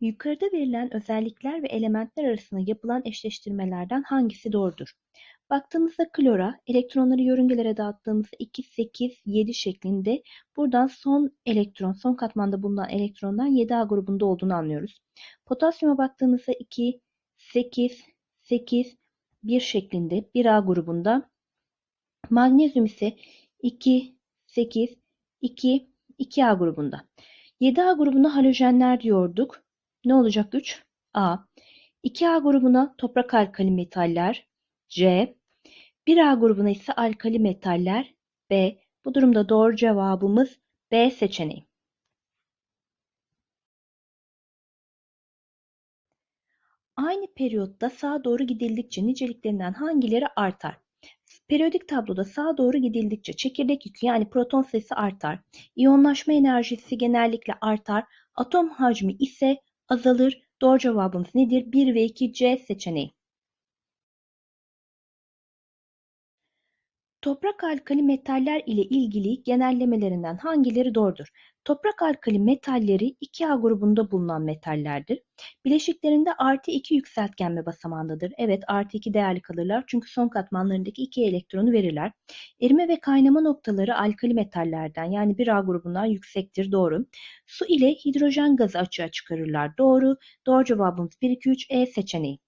Yukarıda verilen özellikler ve elementler arasında yapılan eşleştirmelerden hangisi doğrudur? Baktığımızda klora, elektronları yörüngelere dağıttığımızda 2, 8, 7 şeklinde buradan son elektron, son katmanda bulunan elektrondan 7A grubunda olduğunu anlıyoruz. Potasyuma baktığımızda 2, 8, 8, 1 şeklinde 1A grubunda. Magnezyum ise 2, 8, 2, 2A grubunda. 7A grubuna halojenler diyorduk. Ne olacak 3? A. 2A grubuna toprak alkali metaller C. 1A grubuna ise alkali metaller B. Bu durumda doğru cevabımız B seçeneği. Aynı periyotta sağa doğru gidildikçe niceliklerinden hangileri artar? Periyodik tabloda sağa doğru gidildikçe çekirdek yükü yani proton sayısı artar. İyonlaşma enerjisi genellikle artar. Atom hacmi ise azalır. Doğru cevabımız nedir? 1 ve 2 C seçeneği. Toprak alkali metaller ile ilgili genellemelerinden hangileri doğrudur? Toprak alkali metalleri 2A grubunda bulunan metallerdir. Bileşiklerinde artı 2 yükseltgenme basamağındadır. Evet artı 2 değerli kalırlar çünkü son katmanlarındaki 2 elektronu verirler. Erime ve kaynama noktaları alkali metallerden yani 1A grubundan yüksektir. Doğru. Su ile hidrojen gazı açığa çıkarırlar. Doğru. Doğru cevabımız 1, 2, 3 E seçeneği.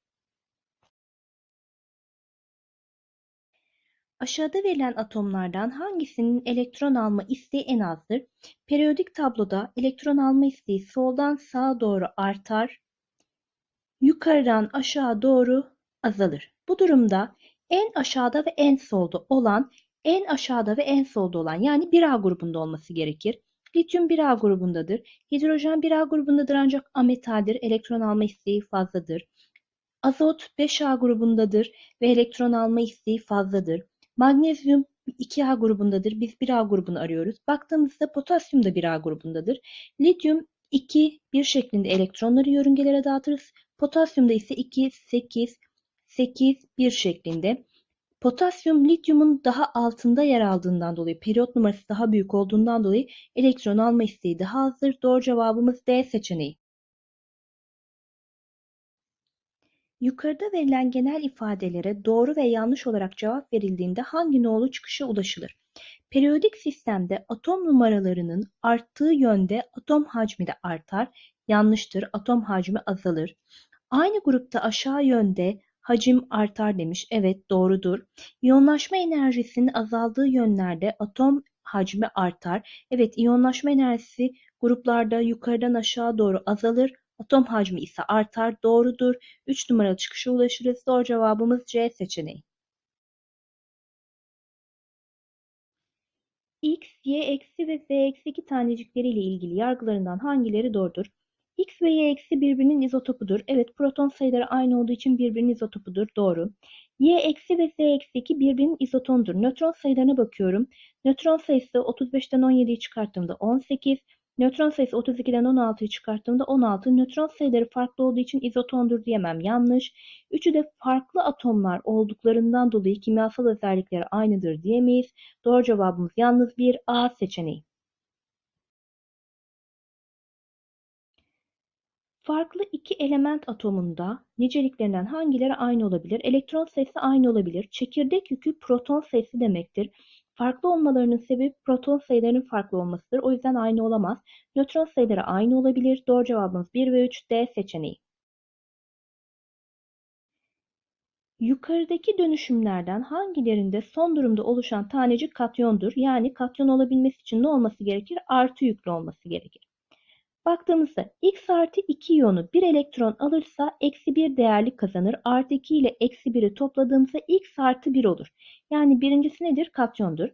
Aşağıda verilen atomlardan hangisinin elektron alma isteği en azdır? Periyodik tabloda elektron alma isteği soldan sağa doğru artar, yukarıdan aşağı doğru azalır. Bu durumda en aşağıda ve en solda olan, en aşağıda ve en solda olan yani 1A grubunda olması gerekir. Lityum 1A grubundadır. Hidrojen 1A grubundadır ancak ametaldir. Elektron alma isteği fazladır. Azot 5A grubundadır ve elektron alma isteği fazladır. Magnezyum 2A grubundadır. Biz 1A grubunu arıyoruz. Baktığımızda potasyum da 1A grubundadır. Lityum 2, 1 şeklinde elektronları yörüngelere dağıtırız. Potasyumda ise 2, 8, 8, 1 şeklinde. Potasyum lityumun daha altında yer aldığından dolayı, periyot numarası daha büyük olduğundan dolayı elektron alma isteği daha azdır. Doğru cevabımız D seçeneği. Yukarıda verilen genel ifadelere doğru ve yanlış olarak cevap verildiğinde hangi nolu çıkışa ulaşılır? Periyodik sistemde atom numaralarının arttığı yönde atom hacmi de artar. Yanlıştır. Atom hacmi azalır. Aynı grupta aşağı yönde hacim artar demiş. Evet doğrudur. İyonlaşma enerjisinin azaldığı yönlerde atom hacmi artar. Evet iyonlaşma enerjisi gruplarda yukarıdan aşağı doğru azalır. Atom hacmi ise artar. Doğrudur. 3 numaralı çıkışa ulaşırız. Doğru cevabımız C seçeneği. X, Y eksi ve Z eksi iki tanecikleri ile ilgili yargılarından hangileri doğrudur? X ve Y eksi birbirinin izotopudur. Evet proton sayıları aynı olduğu için birbirinin izotopudur. Doğru. Y eksi ve Z eksi 2 birbirinin izotondur. Nötron sayılarına bakıyorum. Nötron sayısı 35'ten 17'yi çıkarttığımda 18. Nötron sayısı 32'den 16'yı çıkarttığımda 16. Nötron sayıları farklı olduğu için izotondur diyemem. Yanlış. Üçü de farklı atomlar olduklarından dolayı kimyasal özellikleri aynıdır diyemeyiz. Doğru cevabımız yalnız bir A seçeneği. Farklı iki element atomunda niceliklerinden hangileri aynı olabilir? Elektron sayısı aynı olabilir. Çekirdek yükü proton sayısı demektir. Farklı olmalarının sebebi proton sayılarının farklı olmasıdır. O yüzden aynı olamaz. Nötron sayıları aynı olabilir. Doğru cevabımız 1 ve 3 D seçeneği. Yukarıdaki dönüşümlerden hangilerinde son durumda oluşan tanecik katyondur? Yani katyon olabilmesi için ne olması gerekir? Artı yüklü olması gerekir. Baktığımızda x artı 2 iyonu bir elektron alırsa eksi 1 değerli kazanır. Artı 2 ile eksi 1'i topladığımızda x artı 1 olur. Yani birincisi nedir? Katyondur.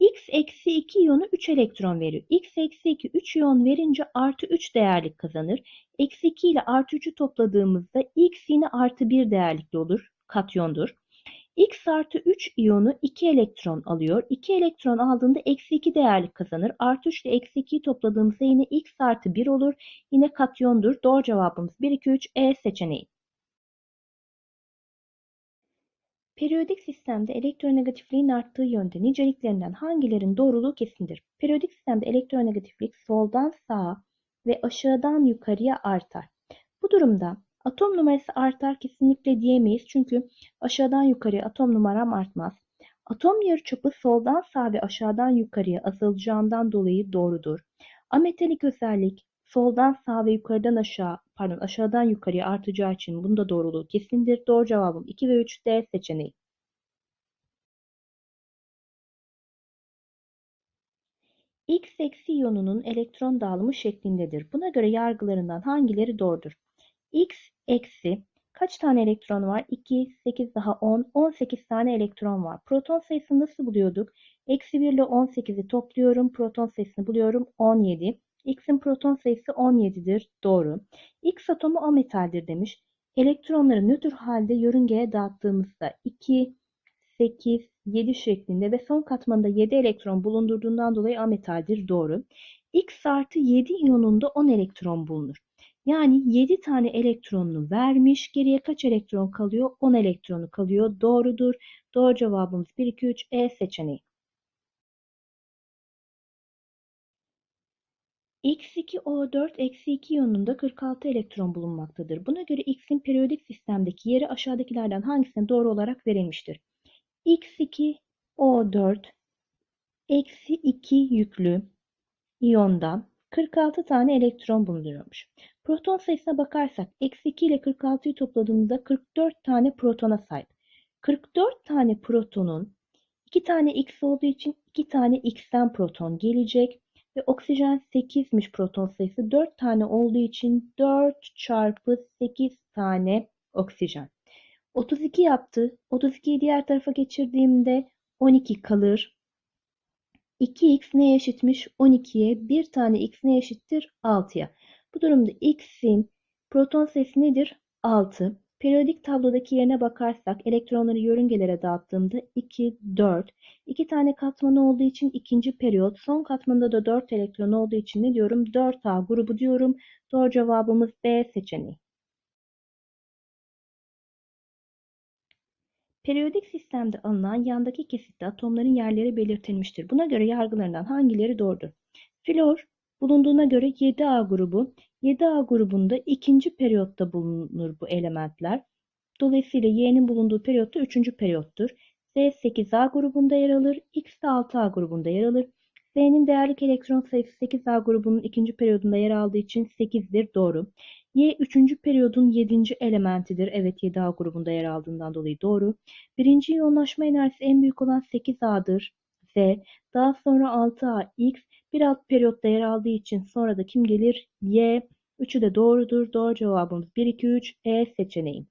x eksi 2 iyonu 3 elektron veriyor. x eksi 2 3 iyon verince artı 3 değerlik kazanır. Eksi 2 ile artı 3'ü topladığımızda x yine artı 1 değerlikli olur. Katyondur. X artı 3 iyonu 2 elektron alıyor. 2 elektron aldığında eksi 2 değerlik kazanır. Artı 3 ile eksi 2'yi topladığımızda yine X artı 1 olur. Yine katyondur. Doğru cevabımız 1, 2, 3 E seçeneği. Periyodik sistemde elektronegatifliğin arttığı yönde niceliklerinden hangilerin doğruluğu kesindir? Periyodik sistemde elektronegatiflik soldan sağa ve aşağıdan yukarıya artar. Bu durumda atom numarası artar kesinlikle diyemeyiz çünkü aşağıdan yukarıya atom numaram artmaz. Atom yarıçapı soldan sağa ve aşağıdan yukarıya azalacağından dolayı doğrudur. Ametalik özellik soldan sağa ve yukarıdan aşağı, pardon aşağıdan yukarıya artacağı için bunda doğruluğu kesindir. Doğru cevabım 2 ve 3 D seçeneği. X eksi iyonunun elektron dağılımı şeklindedir. Buna göre yargılarından hangileri doğrudur? X eksi kaç tane elektron var? 2, 8 daha 10, 18 tane elektron var. Proton sayısını nasıl buluyorduk? Eksi 1 ile 18'i topluyorum. Proton sayısını buluyorum. 17. X'in proton sayısı 17'dir. Doğru. X atomu ametaldir demiş. Elektronları nötr halde yörüngeye dağıttığımızda 2, 8, 7 şeklinde ve son katmanında 7 elektron bulundurduğundan dolayı ametaldir. Doğru. X artı 7 iyonunda 10 elektron bulunur. Yani 7 tane elektronunu vermiş. Geriye kaç elektron kalıyor? 10 elektronu kalıyor. Doğrudur. Doğru cevabımız 1, 2, 3 E seçeneği. X2O4 eksi 2 iyonunda 46 elektron bulunmaktadır. Buna göre X'in periyodik sistemdeki yeri aşağıdakilerden hangisine doğru olarak verilmiştir? X2O4 eksi 2 yüklü iyonda 46 tane elektron bulunuyormuş. Proton sayısına bakarsak eksi 2 ile 46'yı topladığımızda 44 tane protona sahip. 44 tane protonun 2 tane X olduğu için 2 tane X'ten proton gelecek. Ve oksijen 8'miş proton sayısı. 4 tane olduğu için 4 çarpı 8 tane oksijen. 32 yaptı. 32'yi diğer tarafa geçirdiğimde 12 kalır. 2x neye eşitmiş? 12'ye. Bir tane x neye eşittir? 6'ya. Bu durumda x'in proton sayısı nedir? 6. Periyodik tablodaki yerine bakarsak elektronları yörüngelere dağıttığımda 2, 4. 2 tane katmanı olduğu için ikinci periyot. Son katmanında da 4 elektron olduğu için ne diyorum? 4A grubu diyorum. Doğru cevabımız B seçeneği. Periyodik sistemde alınan yandaki kesitte atomların yerleri belirtilmiştir. Buna göre yargılarından hangileri doğrudur? Flor bulunduğuna göre 7A grubu. 7A grubunda ikinci periyotta bulunur bu elementler. Dolayısıyla Y'nin bulunduğu periyotta üçüncü periyottur. Z 8A grubunda yer alır. X de 6A grubunda yer alır. Z'nin değerlik elektron sayısı 8A grubunun ikinci periyodunda yer aldığı için 8'dir. Doğru. Y üçüncü periyodun 7. elementidir. Evet 7A grubunda yer aldığından dolayı doğru. Birinci iyonlaşma enerjisi en büyük olan 8A'dır. Z. Daha sonra 6A, X bir alt periyotta yer aldığı için sonra da kim gelir? Y. Üçü de doğrudur. Doğru cevabımız 1, 2, 3 E seçeneği.